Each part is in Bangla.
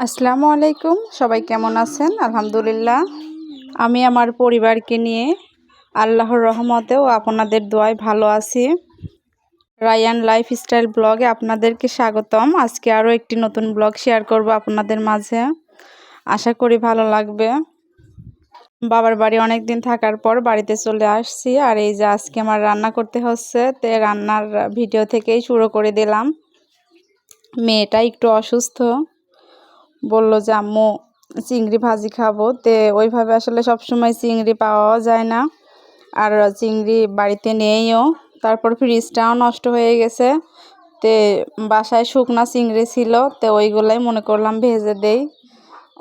আসসালামু আলাইকুম, সবাই কেমন আছেন? আলহামদুলিল্লাহ। আমি আমার পরিবারকে নিয়ে আল্লাহর রহমতেও আপনাদের দোয়ায় ভালো আছি। রায়ান লাইফস্টাইল ব্লগে আপনাদেরকে স্বাগতম। আজকে আরও একটি নতুন ব্লগ শেয়ার করব আপনাদের মাঝে। আশা করি ভালো লাগবে। বাবার বাড়ি অনেক দিন থাকার পর বাড়িতে চলে আসছি আর এই যে আজকে আমার রান্না করতে হচ্ছে, তে রান্নার ভিডিও থেকেই শুরু করে দিলাম। মেয়েটা একটু অসুস্থ। বলল যে, আম্মু, চিংড়ি ভাজি খাব। তে ওইভাবে আসলে সবসময় চিংড়ি পাওয়াও যায় না। আর চিংড়ি বাড়িতে নেইও। তারপর ফ্রিজটাও নষ্ট হয়ে গেছে। তে বাসায় শুকনা চিংড়ি ছিল। তো ওইগুলাই মনে করলাম ভেজে দেই।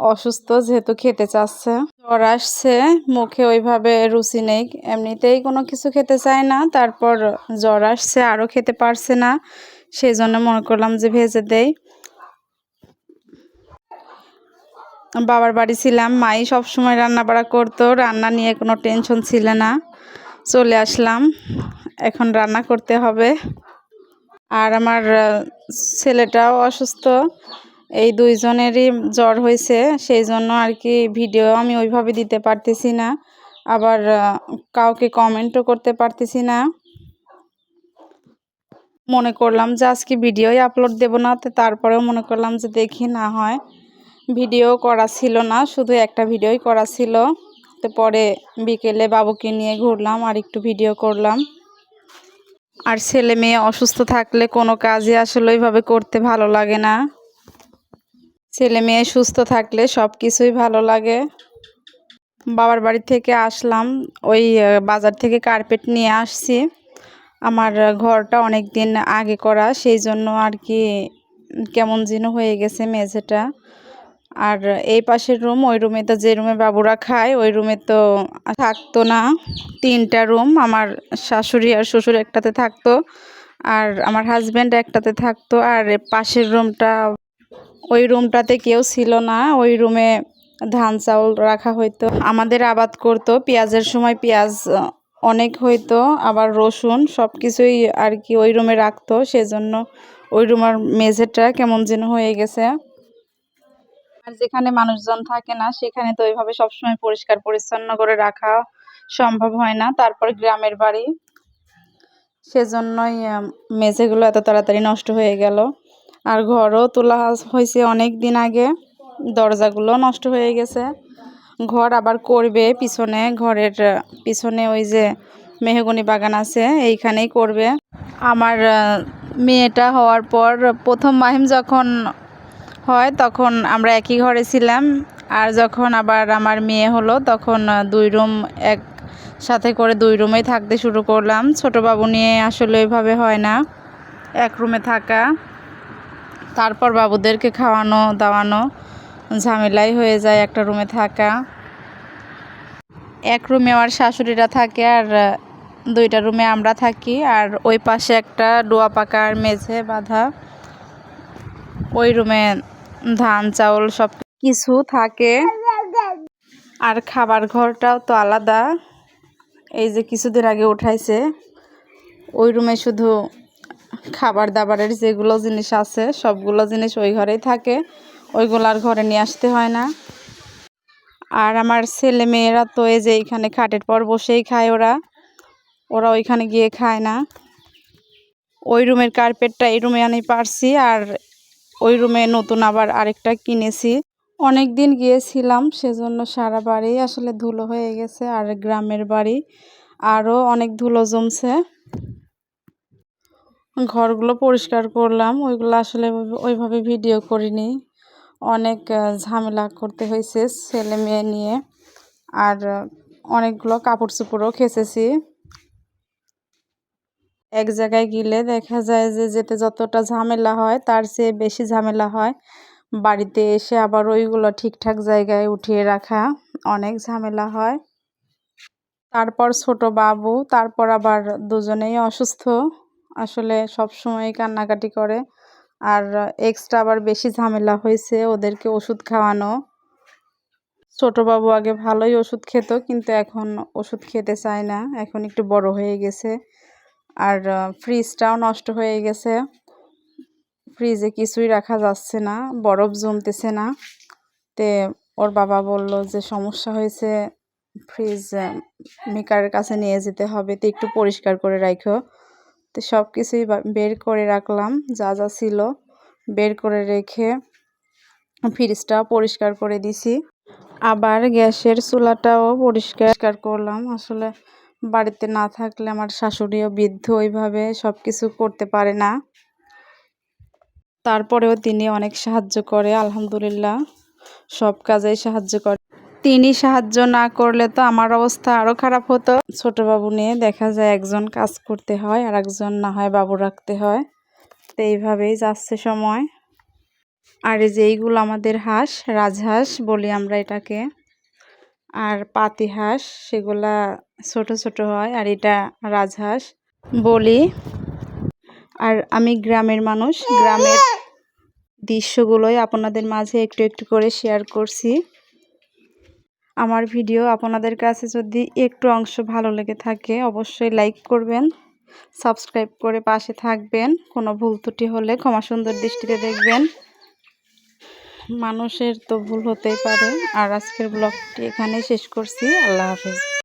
অসুস্থ যেহেতু খেতে চাচ্ছে। জ্বর আসছে, মুখে ওইভাবে রুচি নেই। এমনিতেই কোনো কিছু খেতে চায় না। তারপর জ্বর আসছে, আরও খেতে পারছে না। সেই জন্য মনে করলাম যে ভেজে দেই। বাবার বাড়ি ছিলাম, মাই সবসময় রান্না বাড়া করতো, রান্না নিয়ে কোনো টেনশন ছিল না। চলে আসলাম, এখন রান্না করতে হবে। আর আমার ছেলেটাও অসুস্থ, এই দুইজনেরই জ্বর হয়েছে, সেই জন্য আর কি ভিডিও আমি ওইভাবে দিতে পারতেছি না। আবার কাউকে কমেন্টও করতে পারতেছি না। মনে করলাম যে আজকে ভিডিওই আপলোড দেব না, তো তারপরেও মনে করলাম যে দেখি না হয়। ভিডিও করা ছিল না, শুধু একটা ভিডিওই করা ছিল। তো পরে বিকেলে বাবুকে নিয়ে ঘুরলাম আর একটু ভিডিও করলাম। আর ছেলে মেয়ে অসুস্থ থাকলে কোনো কাজই আসলে ওইভাবে করতে ভালো লাগে না। ছেলে মেয়ে সুস্থ থাকলে সব কিছুই ভালো লাগে। বাবার বাড়ি থেকে আসলাম, ওই বাজার থেকে কার্পেট নিয়ে আসছি। আমার ঘরটা অনেক দিন আগে করা, সেই জন্য আর কি কেমন যেন হয়ে গেছে মেঝেটা। আর এই পাশের রুম, ওই রুমে তো যে রুমে বাবুরা খায়, ওই রুমে তো থাকতো না। তিনটা রুম, আমার শাশুড়ি আর শ্বশুর একটাতে থাকতো আর আমার হাজব্যান্ড একটাতে থাকতো। আর পাশের রুমটা, ওই রুমটাতে কেউ ছিল না, ওই রুমে ধান চাউল রাখা হইতো। আমাদের আবাদ করতো, পেঁয়াজের সময় পেঁয়াজ অনেক হইতো, আবার রসুন সব কিছুই আর কি ওই রুমে রাখতো। সেজন্য ওই রুমের মেঝেটা কেমন যেন হয়ে গেছে। আর যেখানে মানুষজন থাকে না, সেখানে তো ওইভাবে সবসময় পরিষ্কার পরিচ্ছন্ন করে রাখা সম্ভব হয় না। তারপর গ্রামের বাড়ি, সেজন্যই মেঝেগুলো এত তাড়াতাড়ি নষ্ট হয়ে গেল। আর ঘরও তোলা হয়েছে অনেক দিন আগে, দরজাগুলো নষ্ট হয়ে গেছে। ঘর আবার করবে পিছনে, ঘরের, পিছনে ওই যে মেহগনি বাগান আছে, এইখানেই করবে। আমার মেয়েটা হওয়ার পর প্রথম মাহিম যখন হয়, তখন আমরা একই ঘরে ছিলাম। আর যখন আবার আমার মেয়ে হলো, তখন দুই রুম এক সাথে করে দুই রুমেই থাকতে শুরু করলাম। ছোটো বাবু নিয়ে আসলে ওইভাবে হয় না, এক রুমে থাকা। তারপর বাবুদেরকে খাওয়ানো, দাওয়ানো, ঝামেলাই হয়ে যায় একটা রুমে থাকা। এক রুমে আমার শাশুড়িরা থাকে আর দুইটা রুমে আমরা থাকি। আর ওই পাশে একটা ডোয়া পাকার মেঝে বাঁধা। ওই রুমে ধান, চাউল সব কিছু থাকে। আর খাবার ঘরটাও তো আলাদা। এই যে কিছুদিন আগে উঠাইছে, ওই রুমে শুধু খাবার দাবারের যেগুলো জিনিস আছে, সবগুলো জিনিস ওই ঘরেই থাকে। ওইগুলো আর ঘরে নিয়ে আসতে হয় না। আর আমার ছেলে মেয়েরা তো এই যে এইখানে খাটের পর বসেই খায় ওরা। ওরা ওইখানে গিয়ে খায় না। ওই রুমের কার্পেটটা এই রুমে আনি পারছি, আর ওই রুমে নতুন আবার আরেকটা কিনেছি। অনেক দিন গিয়েছিলাম, সেজন্য সারা বাড়ি আসলে ধুলো হয়ে গেছে, আর গ্রামের বাড়ি আরও অনেক ধুলো জমছে। ঘরগুলো পরিষ্কার করলাম, ওইগুলো আসলে ওইভাবে ভিডিও করিনি। অনেক ঝামেলা করতে হয়েছে ছেলে মেয়ে নিয়ে, আর অনেকগুলো কাপড় চোপড়ও খেসেছি। এক জায়গায় গেলে দেখা যায় যে যেতে যতটা ঝামেলা হয়, তার চেয়ে বেশি ঝামেলা হয়। বাড়িতে এসে আবার ওইগুলো ঠিকঠাক জায়গায় উঠিয়ে রাখা অনেক ঝামেলা হয়। তারপর ছোট বাবু, তারপর আবার দুজনেই অসুস্থ। আসলে সব সময় কান্নাকাটি করে। আর এক্সট্রা আবার বেশি ঝামেলা হয়েছে ওদেরকে ওষুধ খাওয়ানো। ছোট বাবু আগে ভালোই ওষুধ খেত, কিন্তু এখন ওষুধ খেতে চায় না, এখন একটু বড় হয়ে গেছে। আর ফ্রিজটাও নষ্ট হয়ে গেছে। ফ্রিজে কিছুই রাখা যাচ্ছে না, বরফ জমতেছে না। তে ওর বাবা বলল যে, সমস্যা হয়েছে ফ্রিজ মেকারের কাছে নিয়ে যেতে হবে। তো একটু পরিষ্কার করে রাখো তো সব কিছুই বের করে রাখলাম, যা যা ছিল বের করে রেখে ফ্রিজটা পরিষ্কার করে দিছি। আবার গ্যাসের চুলাটাও পরিষ্কার করলাম। আসলে বাড়িতে না থাকলে আমার শাশুড়িও বৃদ্ধ ওইভাবে সব কিছু করতে পারে না। তারপরেও তিনি অনেক সাহায্য করে, আলহামদুলিল্লাহ। সব কাজেই সাহায্য করে। তিনি সাহায্য না করলে তো আমার অবস্থা আরও খারাপ হতো। ছোট বাবু নিয়ে দেখা যায় একজন কাজ করতে হয় আর একজন না হয় বাবু রাখতে হয়। তো এইভাবেই যাচ্ছে সময়। আর এই আমাদের হাঁস, রাজহাঁস বলি আমরা এটাকে। আর পাতি হাঁস, সেগুলা ছোট ছোট হয় আর এটা রাজহাঁস বলি। আর আমি গ্রামের মানুষ, গ্রামের দৃশ্যগুলোই আপনাদের মাঝে একটু একটু করে শেয়ার করছি। আমার ভিডিও আপনাদের কাছে যদি একটু অংশ ভালো লেগে থাকে, অবশ্যই লাইক করবেন সাবস্ক্রাইব করে পাশে থাকবেন, কোনো ভুল ত্রুটি হলে ক্ষমা সুন্দর দৃষ্টিতে দেখবেন। মানুষের তো ভুল হতেই পারে। আর আজকের ব্লগটি এখানেই শেষ করছি। আল্লাহ হাফেজ।